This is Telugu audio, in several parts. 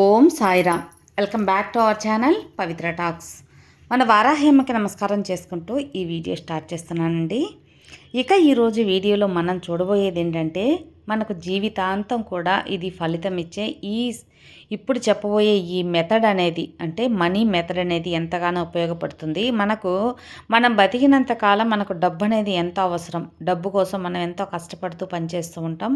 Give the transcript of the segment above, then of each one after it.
Om Sairam. Welcome back to our channel Pavitra talks. మన వారాహేమకి నమస్కారం చేసుకుంటూ ఈ వీడియో స్టార్ట్ చేస్తున్నానండి. ఇక ఈరోజు వీడియోలో మనం చూడబోయేది ఏంటంటే మనకు జీవితాంతం కూడా ఇది ఫలితం ఇచ్చే ఈ ఇప్పుడు చెప్పబోయే ఈ మెథడ్ అనేది అంటే మనీ మెథడ్ అనేది ఎంతగానో ఉపయోగపడుతుంది. మనకు మనం బతికినంత కాలం మనకు డబ్బు అనేది ఎంతో అవసరం. డబ్బు కోసం మనం ఎంతో కష్టపడుతూ పనిచేస్తూ ఉంటాం.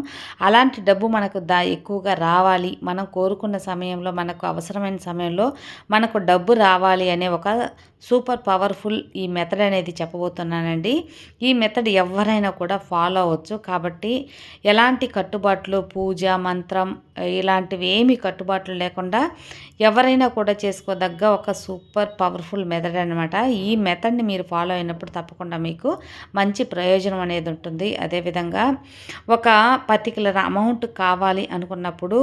అలాంటి డబ్బు మనకు దా ఎక్కువగా రావాలి. మనం కోరుకున్న సమయంలో మనకు అవసరమైన సమయంలో మనకు డబ్బు రావాలి అనే ఒక సూపర్ పవర్ఫుల్ ఈ మెథడ్ అనేది చెప్పబోతున్నానండి. ఈ మెథడ్ ఎవరైనా కూడా ఫాలో అవ్వచ్చు. కాబట్టి ఎలాంటి కట్టుబాట్లు పూజ మంత్రం ఇలాంటివి ఏమి కట్టుబాట్లు లేకుండా ఎవరైనా కూడా చేసుకోదగ్గ ఒక సూపర్ పవర్ఫుల్ మెథడ్ అనమాట ఈ మెథడ్ని మీరు ఫాలో అయినప్పుడు తప్పకుండా మీకు మంచి ప్రయోజనం అనేది ఉంటుంది. అదేవిధంగా ఒక పర్టికులర్ అమౌంట్ కావాలి అనుకున్నప్పుడు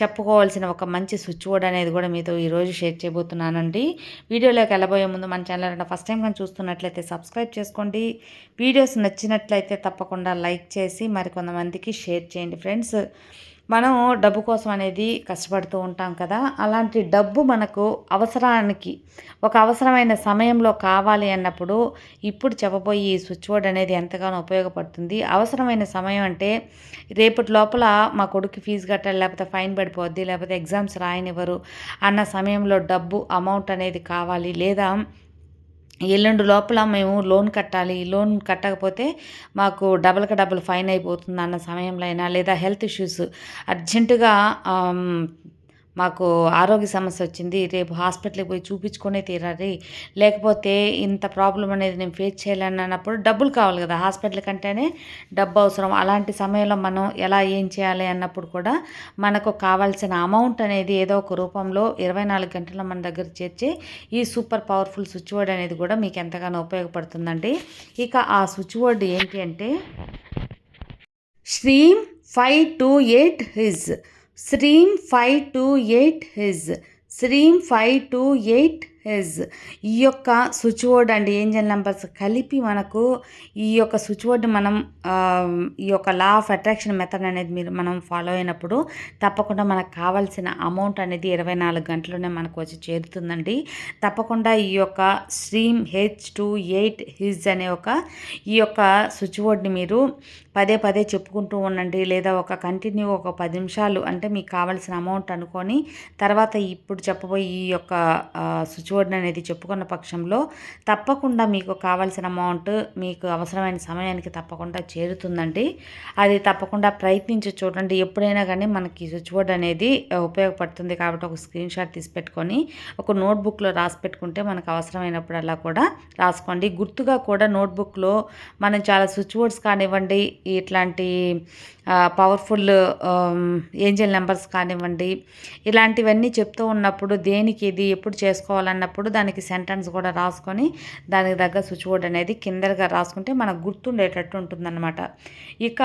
చెప్పుకోవాల్సిన ఒక మంచి స్విచ్ బోర్డ్ అనేది కూడా మీతో ఈరోజు షేర్ చేయబోతున్నానండి. వీడియోలోకి వెళ్ళబోయే ముందు మన ఛానల్ ఫస్ట్ టైం కానీ చూస్తున్నట్లయితే సబ్స్క్రైబ్ చేసుకోండి. వీడియోస్ నచ్చినట్లయితే తప్పకుండా లైక్ చేసి మరికొంతమందికి షేర్ చేయండి ఫ్రెండ్స్. మనం డబ్బు కోసం అనేది కష్టపడుతూ ఉంటాం కదా అలాంటి డబ్బు మనకు అవసరానికి ఒక అవసరమైన సమయంలో కావాలి అన్నప్పుడు ఇప్పుడు చెప్పబోయి ఈ స్విచ్ బోర్డ్ అనేది ఎంతగానో ఉపయోగపడుతుంది. అవసరమైన సమయం అంటే రేపటి లోపల మా కొడుకు ఫీజు కట్టాలి లేకపోతే ఫైన్ పడిపోద్ది లేకపోతే ఎగ్జామ్స్ రాయనివ్వరు అన్న సమయంలో డబ్బు అమౌంట్ అనేది కావాలి. లేదా ఎల్లుండి లోపల మేము లోన్ కట్టాలి. లోన్ కట్టకపోతే మాకు డబల్కి డబుల్ ఫైన్ అయిపోతుంది అన్న సమయంలో అయినా లేదా హెల్త్ ఇష్యూస్ అర్జెంటుగా మాకు ఆరోగ్య సమస్య వచ్చింది రేపు హాస్పిటల్కి పోయి చూపించుకునే తీరాలి. లేకపోతే ఇంత ప్రాబ్లం అనేది నేను ఫేస్ చేయాలని అన్నప్పుడు డబ్బులు కావాలి కదా హాస్పిటల్ కంటేనే డబ్బు అవసరం. అలాంటి సమయంలో మనం ఎలా ఏం చేయాలి అన్నప్పుడు కూడా మనకు కావాల్సిన అమౌంట్ అనేది ఏదో ఒక రూపంలో ఇరవై నాలుగు గంటల్లో మన దగ్గర చేర్చి ఈ సూపర్ పవర్ఫుల్ స్విచ్ బోర్డ్ అనేది కూడా మీకు ఎంతగానో ఉపయోగపడుతుందండి. ఇక ఆ స్విచ్ బోర్డ్ ఏంటి అంటే స్ట్రీమ్ ఫైవ్ టూ ఎయిట్ హిజ్. ஸ்ரீம் ஃபைவ் டூ எயிட் ஹிஸ் ஸ்ரீம் ஃபைவ் டூ எயிட் ఎస్ ఈ యొక్క switch board and angel numbers కలిపి మనకు ఈ యొక్క స్విచ్ బోర్డ్ మనం ఈ యొక్క లా ఆఫ్ అట్రాక్షన్ మెథడ్ అనేది మీరు మనం ఫాలో అయినప్పుడు తప్పకుండా మనకు కావాల్సిన అమౌంట్ అనేది ఇరవై నాలుగు గంటల్లోనే మనకు వచ్చి చేరుతుందండి. తప్పకుండా ఈ యొక్క stream H two eight his అనే ఒక ఈ యొక్క స్విచ్ బోర్డ్ని మీరు పదే పదే చెప్పుకుంటూ ఉండండి. లేదా ఒక కంటిన్యూ ఒక పది నిమిషాలు అంటే మీకు కావాల్సిన అమౌంట్ అనుకొని తర్వాత ఇప్పుడు చెప్పబోయే ఈ యొక్క స్విచ్ బోర్డ్ అనేది చెప్పుకున్న పక్షంలో తప్పకుండా మీకు కావాల్సిన అమౌంట్ మీకు అవసరమైన సమయానికి తప్పకుండా చేరుతుందండి. అది తప్పకుండా ప్రయత్నించి చూడండి ఎప్పుడైనా కానీ మనకి స్విచ్ బోర్డ్ అనేది ఉపయోగపడుతుంది కాబట్టి ఒక స్క్రీన్ షాట్ తీసి పెట్టుకొని ఒక నోట్బుక్లో రాసి పెట్టుకుంటే మనకు అవసరమైనప్పుడల్లా కూడా రాసుకోండి. గుర్తుగా కూడా నోట్బుక్లో మనం చాలా స్విచ్ బోర్డ్స్ కానివ్వండి ఇట్లాంటి పవర్ఫుల్ ఏంజల్ నెంబర్స్ కానివ్వండి ఇలాంటివన్నీ చెప్తూ ఉన్నప్పుడు దేనికి ఇది ఎప్పుడు చేసుకోవాలన్న అన్నప్పుడు దానికి సెంటెన్స్ కూడా రాసుకొని దానికి తగ్గ స్విచ్ బోర్డ్ అనేది కిందగా రాసుకుంటే మనకు గుర్తుండేటట్టు ఉంటుందన్నమాట. ఇక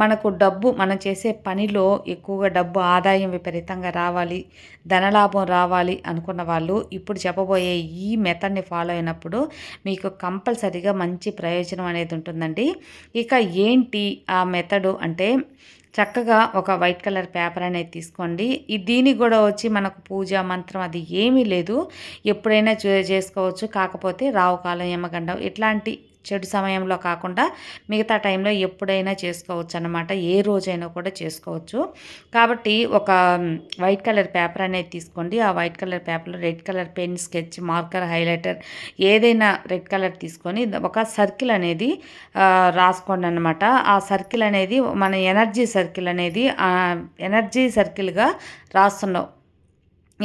మనకు డబ్బు మనం చేసే పనిలో ఎక్కువగా డబ్బు ఆదాయం విపరీతంగా రావాలి ధనలాభం రావాలి అనుకున్న వాళ్ళు ఇప్పుడు చెప్పబోయే ఈ మెథడ్ని ఫాలో అయినప్పుడు మీకు కంపల్సరీగా మంచి ప్రయోజనం అనేది ఉంటుందండి. ఇక ఏంటి ఆ మెథడు అంటే చక్కగా ఒక వైట్ కలర్ పేపర్ అనేది తీసుకోండి. దీనికి కూడా వచ్చి మనకు పూజ మంత్రం అది ఏమీ లేదు. ఎప్పుడైనా చేసుకోవచ్చు. కాకపోతే రావు కాలం యమగండం ఇట్లాంటి చెడు సమయంలో కాకుండా మిగతా టైంలో ఎప్పుడైనా చేసుకోవచ్చు అనమాట ఏ రోజైనా కూడా చేసుకోవచ్చు. కాబట్టి ఒక వైట్ కలర్ పేపర్ అనేది తీసుకోండి. ఆ వైట్ కలర్ పేపర్లో red colour pen sketch marker highlighter ఏదైనా రెడ్ కలర్ తీసుకొని ఒక సర్కిల్ అనేది రాసుకోండి అనమాట ఆ సర్కిల్ అనేది మన ఎనర్జీ సర్కిల్ అనేది ఎనర్జీ సర్కిల్గా రాస్తున్నాం.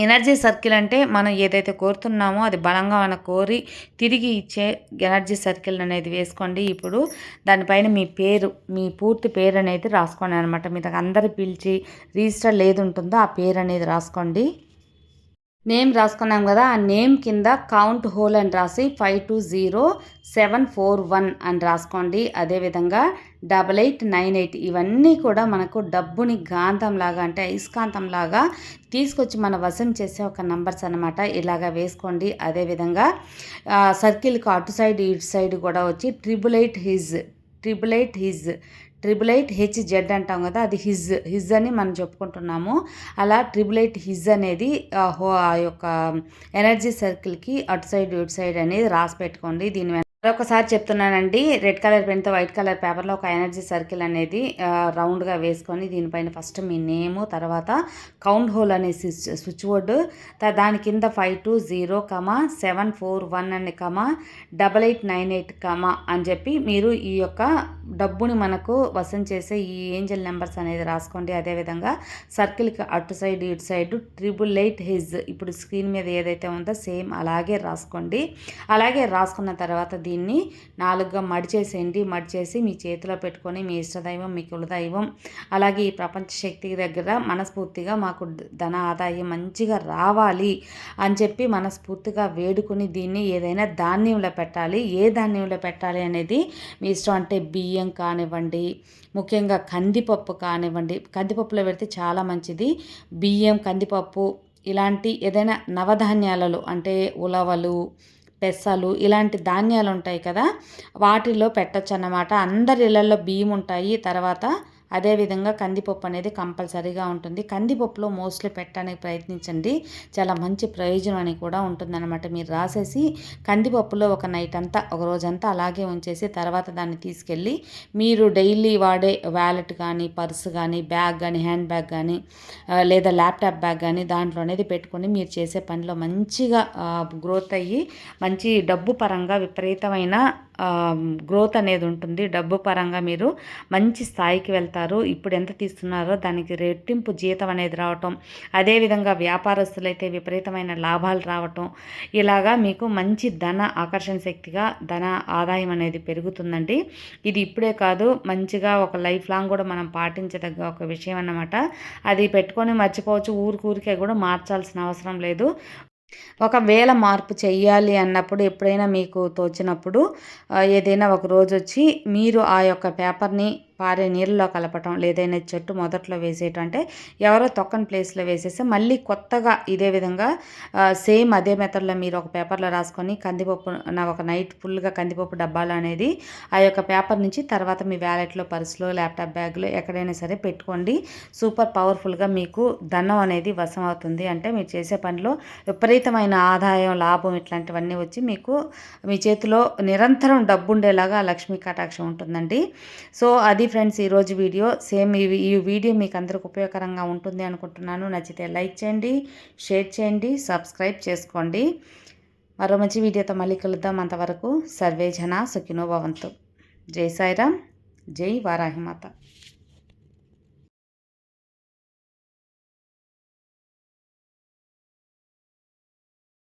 ఎనర్జీ సర్కిల్ అంటే మనం ఏదైతే కోరుతున్నామో అది బలంగా మన కోరి తిరిగి ఇచ్చే ఎనర్జీ సర్కిల్ అనేది వేసుకోండి. ఇప్పుడు దానిపైన మీ పేరు మీ పూర్తి పేరు అనేది రాసుకోండి అనమాట మీద అందరు పిలిచి రిజిస్టర్ లేదు ఉంటుందో ఆ పేరు అనేది రాసుకోండి. నేమ్ రాసుకున్నాం కదా ఆ నేమ్ కింద కౌంట్ హోల్ అని రాసి five two zero seven four one అని రాసుకోండి. అదేవిధంగా డబల్ ఎయిట్ నైన్ ఎయిట్ ఇవన్నీ కూడా మనకు డబ్బుని గాంధంలాగా అంటే అయస్కాంతంలాగా తీసుకొచ్చి మన వశం చేసే ఒక నంబర్స్ అనమాట ఇలాగా వేసుకోండి. అదేవిధంగా సర్కిల్కి అటు సైడ్ ఇటు సైడ్ కూడా వచ్చి triple eight Hz triple eight Hz triple eight H Z అంటాం కదా అది హిజ్ హిజ్ అని మనం చెప్పుకుంటున్నాము. అలా ట్రిపుల్ ఎయిట్ హిజ్ అనేది ఆ యొక్క ఎనర్జీ సర్కిల్కి అటు సైడ్ ఇటు సైడ్ అనేది రాసి పెట్టుకోండి. దీని మరొకసారి చెప్తున్నానండి రెడ్ కలర్ పెన్తో వైట్ కలర్ పేపర్లో ఒక ఎనర్జీ సర్కిల్ అనేది రౌండ్గా వేసుకొని దీనిపైన ఫస్ట్ మీ నేము తర్వాత కౌంట్ హోల్ అనే స్విచ్ బోర్డు దాని కింద five two zero comma seven four one అనే comma double eight nine eight comma అని చెప్పి మీరు ఈ యొక్క డబ్బుని మనకు వసం చేసే ఈ ఏంజల్ నెంబర్స్ అనేది రాసుకోండి. అదేవిధంగా సర్కిల్కి అటు సైడ్ ఇటు సైడ్ ట్రిపుల్ ఎయిట్ హిజ్ ఇప్పుడు స్క్రీన్ మీద ఏదైతే ఉందో సేమ్ అలాగే రాసుకోండి. అలాగే రాసుకున్న తర్వాత దీన్ని నాలుగుగా మడిచేసేయండి. మడిచేసి మీ చేతిలో పెట్టుకొని మీ ఇష్టదైవం మీ కులదైవం అలాగే ఈ ప్రపంచ శక్తి దగ్గర మనస్ఫూర్తిగా మాకు ధన ఆదాయం మంచిగా రావాలి అని చెప్పి మనస్ఫూర్తిగా వేడుకొని దీన్ని ఏదైనా ధాన్యంలో పెట్టాలి. ఏ ధాన్యంలో పెట్టాలి అనేది మీ ఇష్టం అంటే బియ్యం కానివ్వండి ముఖ్యంగా కందిపప్పు కానివ్వండి. కందిపప్పులో పెడితే చాలా మంచిది. బియ్యం కందిపప్పు ఇలాంటి ఏదైనా నవధాన్యాలలో అంటే ఉలవలు పెసలు ఇలాంటి ధాన్యాలు ఉంటాయి కదా వాటిల్లో పెట్టచ్చు అన్నమాట అందరి ఇళ్ళల్లో బియ్యం ఉంటాయి తర్వాత అదేవిధంగా కందిపప్పు అనేది కంపల్సరీగా ఉంటుంది. కందిపప్పులో మోస్ట్లీ పెట్టడానికి ప్రయత్నించండి. చాలా మంచి ప్రయోజనం అని కూడా ఉంటుందన్నమాట. మీరు రాసేసి కందిపప్పులో ఒక నైట్ అంతా ఒక రోజంతా అలాగే ఉంచేసి తర్వాత దాన్ని తీసుకెళ్ళి మీరు డైలీ వాడే వ్యాలెట్ కానీ పర్స్ కానీ బ్యాగ్ కానీ హ్యాండ్ బ్యాగ్ కానీ లేదా ల్యాప్టాప్ బ్యాగ్ కానీ దాంట్లో అనేది పెట్టుకొని మీరు చేసే పనిలో మంచిగా గ్రోత్ అయ్యి మంచి డబ్బు పరంగా విపరీతమైన గ్రోత్ అనేది ఉంటుంది. డబ్బు పరంగా మీరు మంచి స్థాయికి వెళ్తారు. ఇప్పుడు ఎంత తీస్తున్నారో దానికి రెట్టింపు జీతం అనేది రావటం అదేవిధంగా వ్యాపారస్తులైతే విపరీతమైన లాభాలు రావటం ఇలాగా మీకు మంచి ధన ఆకర్షణ శక్తిగా ధన ఆదాయం అనేది పెరుగుతుందండి. ఇది ఇప్పుడే కాదు మంచిగా ఒక లైఫ్ లాంగ్ కూడా మనం పాటించదగ్గ ఒక విషయం అన్నమాట. అది పెట్టుకొని మర్చిపోవచ్చు ఊరికూరికే కూడా మార్చాల్సిన అవసరం లేదు. ఒకవేళ మార్పు చెయ్యాలి అన్నప్పుడు ఎప్పుడైనా మీకు తోచినప్పుడు ఏదైనా ఒక రోజు వచ్చి మీరు ఆ యొక్క పేపర్ని పారే నీళ్ళలో కలపటం లేదైనా చెట్టు మొదట్లో వేసేయటం అంటే ఎవరో తొక్కని ప్లేస్లో వేసేస్తే మళ్ళీ కొత్తగా ఇదే విధంగా సేమ్ అదే మెథడ్లో మీరు ఒక పేపర్లో రాసుకొని కందిపప్పు నా ఒక నైట్ ఫుల్గా కందిపప్పు డబ్బాలు అనేది ఆ యొక్క పేపర్ నుంచి తర్వాత మీ వ్యాలెట్లో పర్సులో ల్యాప్టాప్ బ్యాగ్లో ఎక్కడైనా సరే పెట్టుకోండి. సూపర్ పవర్ఫుల్గా మీకు ధనం అనేది వశం అవుతుంది. అంటే మీరు చేసే పనిలో విపరీతమైన ఆదాయం లాభం ఇట్లాంటివన్నీ వచ్చి మీకు మీ చేతిలో నిరంతరం డబ్బు ఉండేలాగా లక్ష్మీ కటాక్షం ఉంటుందండి. సో అది అది ఫ్రెండ్స్ ఈరోజు వీడియో సేమ్ ఈ వీడియో మీకు అందరికి ఉపయోగకరంగా ఉంటుంది అనుకుంటున్నాను. నచ్చితే లైక్ చేయండి షేర్ చేయండి సబ్స్క్రైబ్ చేసుకోండి. మరో మంచి వీడియోతో మళ్ళీ కలుద్దాం. అంతవరకు సర్వే జన సుఖినో భవంతు. జై సాయిరామ్ జై వారాహిమాత.